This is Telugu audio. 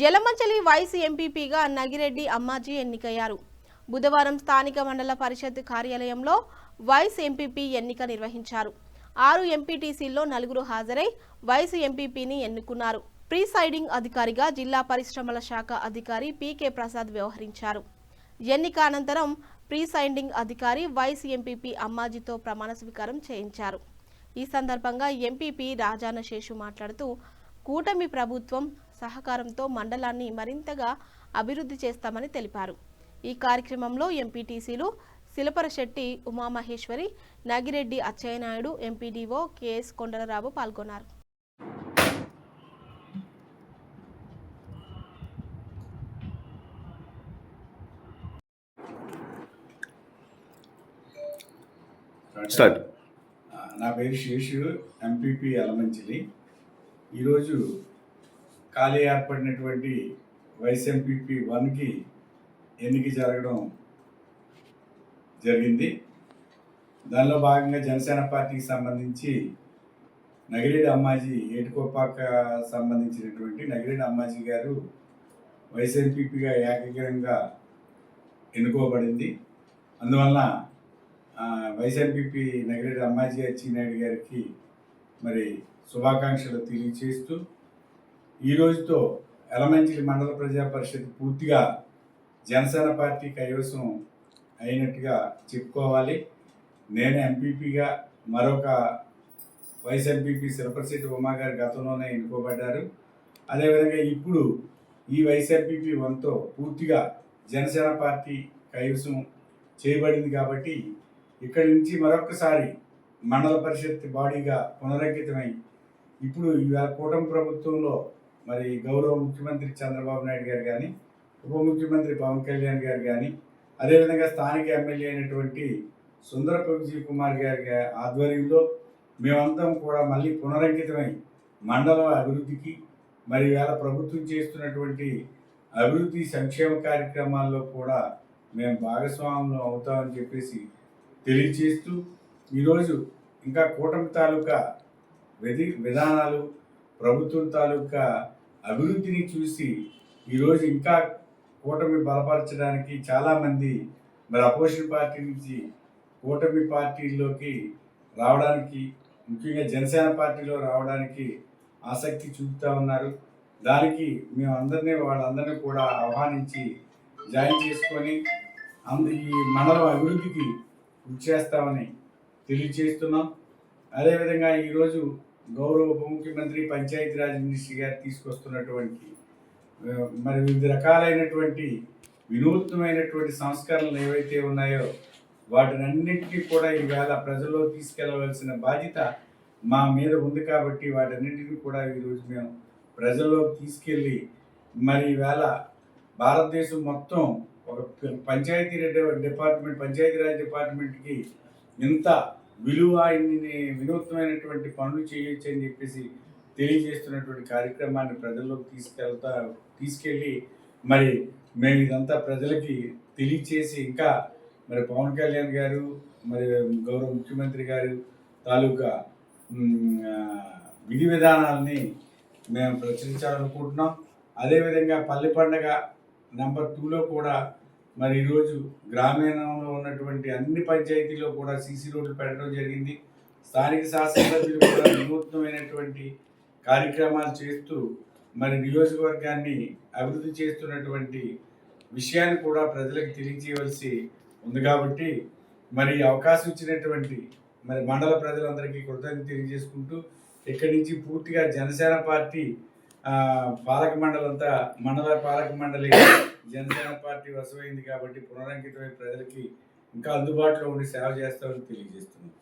యలమంచలి వైస్ ఎంపీపీగా నగిరెడ్డి అమ్మాజీ ఎన్నికయ్యారు. బుధవారం స్థానిక మండల పరిషత్ కార్యాలయంలో వైస్ ఎంపీపీ ఎన్నిక నిర్వహించారు. ఆరు ఎంపీటీసీల్లో నలుగురు హాజరై వైస్ ఎంపీపీని ఎన్నుకున్నారు. ప్రీసైడింగ్ అధికారిగా జిల్లా పరిశ్రమల శాఖ అధికారి పీకే ప్రసాద్ వ్యవహరించారు. ఎన్నిక అనంతరం ప్రీసైడింగ్ అధికారి వైస్ ఎంపీపీ అమ్మాజీతో ప్రమాణ స్వీకారం చేయించారు. ఈ సందర్భంగా ఎంపీపీ రాజాన శేషు మాట్లాడుతూ కూటమి ప్రభుత్వం సహకారంతో మండలాన్ని మరింతగా అభివృద్ధి చేస్తామని తెలిపారు. ఈ కార్యక్రమంలో ఎంపీటీసీలు శిలపరశెట్టి ఉమామహేశ్వరి నాగిరెడ్డి అచ్చయ్యనాయుడు ఎంపీడీఓ కెఎస్ కొండలరావు పాల్గొన్నారు. స్టార్ట్ నా పేరు శేషు ఎంపీపీ అలమంచిలి ఈరోజు ఖాళీ ఏర్పడినటువంటి వైస్ ఎంపీపీ వన్కి ఎన్నిక జరగడం జరిగింది. దానిలో భాగంగా జనసేన పార్టీకి సంబంధించి నగిరెడ్డి అమ్మాజీ ఏటుకోపాక సంబంధించినటువంటి నగిరెడ్డి అమ్మాజీ గారు వైస్ ఎంపీపీగా ఏకగ్రంగా ఎన్నుకోబడింది. అందువలన ఆ, వైస్ ఎంపీపీ నగిరెడ్డి అమ్మాజీ అచ్చినాయుడు గారికి మరి శుభాకాంక్షలు తెలియచేస్తూ ఈ రోజుతో ఎలమంచిలి మండల ప్రజా పరిషత్ పూర్తిగా జనసేన పార్టీ కైవసం అయినట్టుగా చెప్పుకోవాలి. నేను ఎంపీపీగా మరొక వైస్ ఎంపీపీ శిల్పశెట్టి ఉమా గారు గతంలోనే ఎన్నుకోబడ్డారు. అదేవిధంగా ఇప్పుడు ఈ వైస్ ఎంపీపీ వన్తో పూర్తిగా జనసేన పార్టీ కైవసం చేయబడింది కాబట్టి ఇక్కడి నుంచి మరొకసారి మండల పరిషత్ బాడీగా పునరంకితమై ఇప్పుడు ఈ కూటమి ప్రభుత్వంలో మరి గౌరవ ముఖ్యమంత్రి చంద్రబాబు నాయుడు గారు కానీ ఉప ముఖ్యమంత్రి పవన్ కళ్యాణ్ గారు కానీ అదేవిధంగా స్థానిక ఎమ్మెల్యే అయినటువంటి సుందర ప్రభుజీ కుమార్ గారి ఆధ్వర్యంలో మేమంతా కూడా మళ్ళీ పునరంకితమై మండల అభివృద్ధికి మరి వేళ ప్రభుత్వం చేస్తున్నటువంటి అభివృద్ధి సంక్షేమ కార్యక్రమాల్లో కూడా మేము భాగస్వాములు అవుతామని చెప్పేసి తెలియచేస్తూ ఈరోజు ఇంకా కూటమి తాలూకా విధి విధానాలు ప్రభుత్వం తాలూకా అభివృద్ధిని చూసి ఈరోజు ఇంకా కూటమి బలపరచడానికి చాలామంది మరి అపోజిషన్ పార్టీ నుంచి కూటమి పార్టీలోకి రావడానికి ముఖ్యంగా జనసేన పార్టీలో రావడానికి ఆసక్తి చూపుతా ఉన్నారు. దానికి మేమందరినీ వాళ్ళందరినీ కూడా ఆహ్వానించి జాయిన్ చేసుకొని అందు ఈ మండలం అభివృద్ధికి కృషి చేస్తామని తెలియజేస్తున్నాం. అదేవిధంగా ఈరోజు గౌరవ ఉప ముఖ్యమంత్రి పంచాయతీరాజ్ మినిస్టర్ గారు తీసుకొస్తున్నటువంటి మరి వివిధ రకాలైనటువంటి వినూత్నమైనటువంటి సంస్కరణలు ఏవైతే ఉన్నాయో వాటినన్నిటికీ కూడా ఈవేళ ప్రజల్లో తీసుకెళ్ళవలసిన బాధ్యత మా మీద ఉంది కాబట్టి వాటన్నింటినీ కూడా ఈరోజు మేము ప్రజల్లోకి తీసుకెళ్ళి మరి ఈవేళ భారతదేశం మొత్తం ఒక పంచాయతీ రెడ్- డిపార్ట్మెంట్ పంచాయతీరాజ్ డిపార్ట్మెంట్కి ఇంత విలువ ఇన్ని వినూత్నమైనటువంటి పనులు చేయొచ్చు అని చెప్పేసి తెలియజేస్తున్నటువంటి కార్యక్రమాన్ని ప్రజల్లోకి తీసుకెళ్తా తీసుకెళ్ళి మరి మేము ఇదంతా ప్రజలకి తెలియచేసి ఇంకా మరి పవన్ కళ్యాణ్ గారు మరి గౌరవ ముఖ్యమంత్రి గారు తాలూకా విధి విధానాలని మేము ప్రచురించాలనుకుంటున్నాం. అదేవిధంగా పల్లె పండగ నెంబర్ టూలో కూడా మరి ఈరోజు గ్రామీణంలో ఉన్నటువంటి అన్ని పంచాయతీలో కూడా సీసీ రోడ్లు పెట్టడం జరిగింది. స్థానిక శాసనసభ్యులు కూడా వినూత్నమైనటువంటి కార్యక్రమాలు చేస్తూ మరి నియోజకవర్గాన్ని అభివృద్ధి చేస్తున్నటువంటి విషయాన్ని కూడా ప్రజలకు తెలియజేయవలసి ఉంది కాబట్టి మరి అవకాశం ఇచ్చినటువంటి మరి మండల ప్రజలందరికీ కృతజ్ఞత తెలియజేసుకుంటూ ఇక్కడి నుంచి పూర్తిగా జనసేన పార్టీ పాలక మండలి అంతా మండల పాలక మండలి జనసేన పార్టీ వసమైంది కాబట్టి పునరంకితమైన ప్రజలకి ఇంకా అందుబాటులో ఉండి సేవ చేస్తామని తెలియజేస్తున్నాం.